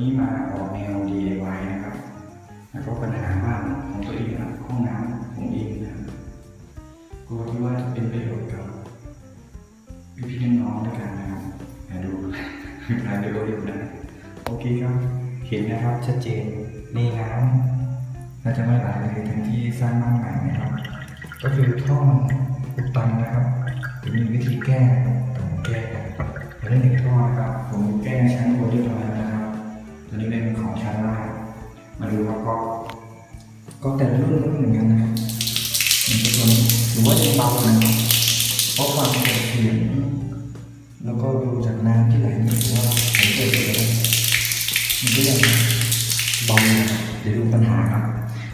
นี้มาออกแนว DIY นะครับ แล้วก็ปัญหาบ้านของตัวเองนะห้องน้ำของเองนะครับกลัวที่ว่าจะเป็นประโยชน์กับพี่พี่ๆน้องๆด้วยกันนะครับมาดูรายวิดีโอยู่นะโอเคครับเห็นนะครับชัดเจนนี่น้ำเราจะไม่หลายเลยทั้งที่สร้างบ้านใหม่นะครับ ก็คือท่ออุดตันนะครับจะมีวิธีแก้ต้องแก้เรื่องหนึ่งท่อครับผมแก้ชั้นบนเรียบร้อย ก็แต่ละรุ่นก็ไม่เหมือนกันนะครับอย่างตัวนี้หรือว่าจะเบาหนะครับเพราะความเสียงแล้วก็ดูจากน้ำที่ไหลนี่ถือว่าผมเกิดเลยมันก็ยังเบานะครับเดี๋ยวดูปัญหาครับ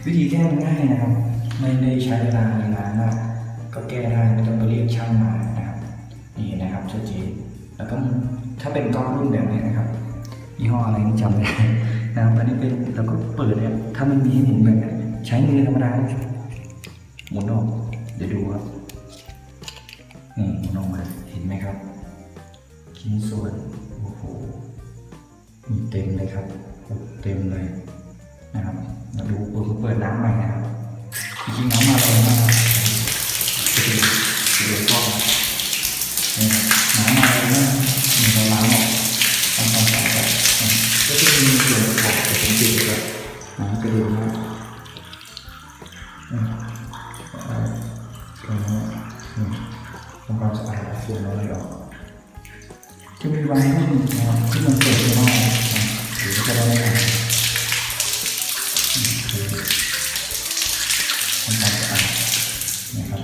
วิธีแก้ง่ายนะครับ ไม่ได้ใช้เวลานานมากก็แก้ได้ไม่ต้องไปเรียกช่างมานะครับ นี่นะครับชัดเจนแล้วก็ถ้าเป็นก๊อกรุ่นแบบนี้นะครับยี่ห้ออะไรนี่จำไม่ได้นะครับอันนี้เป็นเราก็เปิดเนี่ยถ้ามันมีให้หมุนแบบนี้ ใช้มือธรรมดาหมุนออกเดี๋ยวดูครับนี่หมุนออกมาเห็นไหมครับชิ้นส่วนโอ้โหมีเต็มเลยครับเต็มเลยนะครับมาดูเปิดน้ำใหม่นะครับจริงๆน้ำมาแรงมากจะเป็นจะเป็นก้อนนี่น้ำมาแรงมากมีเราล้างออกทำความสะอาดก็จะมีส่วนประกอบแต่ผมติดแบบน้ำกระเด็นมาก เอาเอานี่ทำความสะอาดส่วนอะไรออกจะมีไว้ให้นะครับที่มันเปิดไม่ได้หรือจะได้ไม่ได้ทำความสะอาดนะครับ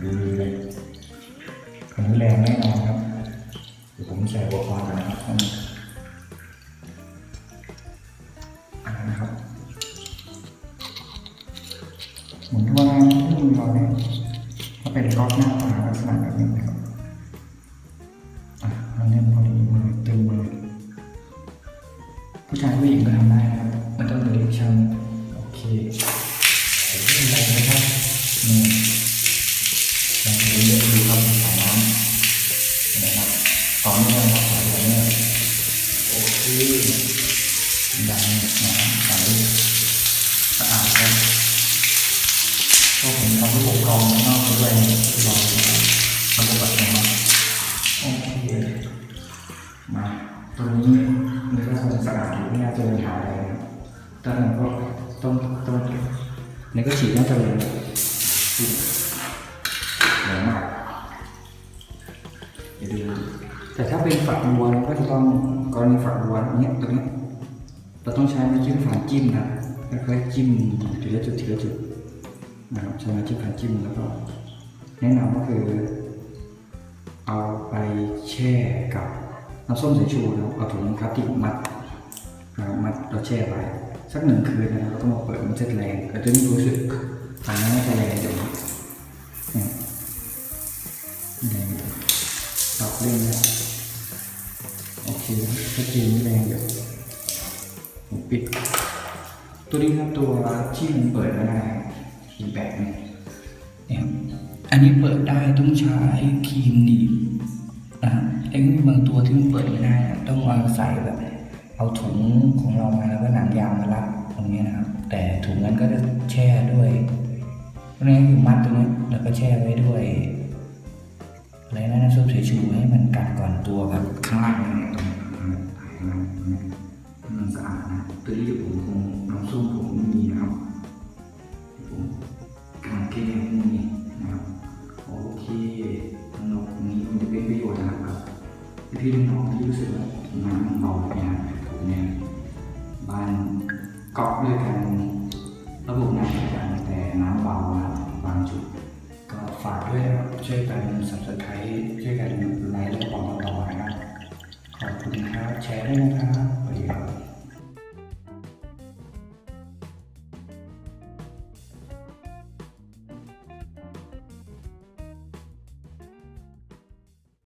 ดูดีเลยคันนี้แรงแน่นอนครับเดี๋ยวผมใส่อุปกรณ์กันนะครับ มือเราเนี่ยก็เป็นก๊อกหน้าตาลักษณะแบบนี้นะครับอะเราเนี้พอดีมือตึงมือผู้ชายผู้หญิงก็ทำได้นะครับไม่ต้องไปเรียกช่างโอเค ก็ผมทำระบบกรองนอกด้วยลองระบบแบบนี้โอเคมาตัวนี้มันก็คงสะอาดอยู่ไม่น่าจะมีปัญหาอะไรตอนนั้นก็ต้องต้องนี่ก็ฉีดน่าจะเลยฉีดแรงมากเดี๋ยวดูแต่ถ้าเป็นฝักบัวก็จะต้องกรณีฝักบัวเนี้ยตรงนี้เราต้องใช้ไม้จิ้มฝานจิ้มนะค่อยๆจิ้มทีละจุดทีละจุด นะครับใช้ม้จิ้มฝานจิ้มแล้วก็แนะนำก็คือ เอาไปแช่กับน้ำส้มสายชูนะครับเอาถุงพลาสติกมัดนะมัดเราแช่ไว้สักหนึ่งคืนนะครับเราต้องมาเปิดมันจะแรงเราจะไม่รู้สึกอันนั้นน่าจะแรงอยู่เนี่ยแรงอยู่ดอกเล่นนะโอเคชัดเจนไม่แรงอยู่ผมปิด ตัวนี้ครับตัวที่มันเปิดไม่ได้ีแบกเนี่ยอันนี้เปิดได้ต้องใช้ครีมหนีบนะครับแต่ก็มีบางตัวที่มันเปิดไม่ได้นะต้องเอาใส่แบบ เอาถุงของเรามาแล้วก็หนังยางมารัดตรงนี้นะครับ แต่ถุงนั้นก็จะแช่ด้วยตรงนี้คือมัดตรงนี้แล้วก็แช่ไว้ด้วยอะไรนะน้ำส้มสายชูให้มันกัดก่อนตัวครับข้างล่างนี่ตรงนี้มันสะอาดนะตัวนี้ผมคงน้ำส้มผมไม่มี ห้องที่รู้สึกว่าน้ำมันเบาเนี่ยเนี่ยบ้านเกาะด้วยกันระบบน้ำเหมือนกันแต่น้ำเบาะบางจุด ก็ฝากด้วยนะครับช่วยกันสับสไครช่วยกันไลค์และบอกต่อๆนะครับขอบคุณครับแชร์ด้วยนะครับสวัสดีครับ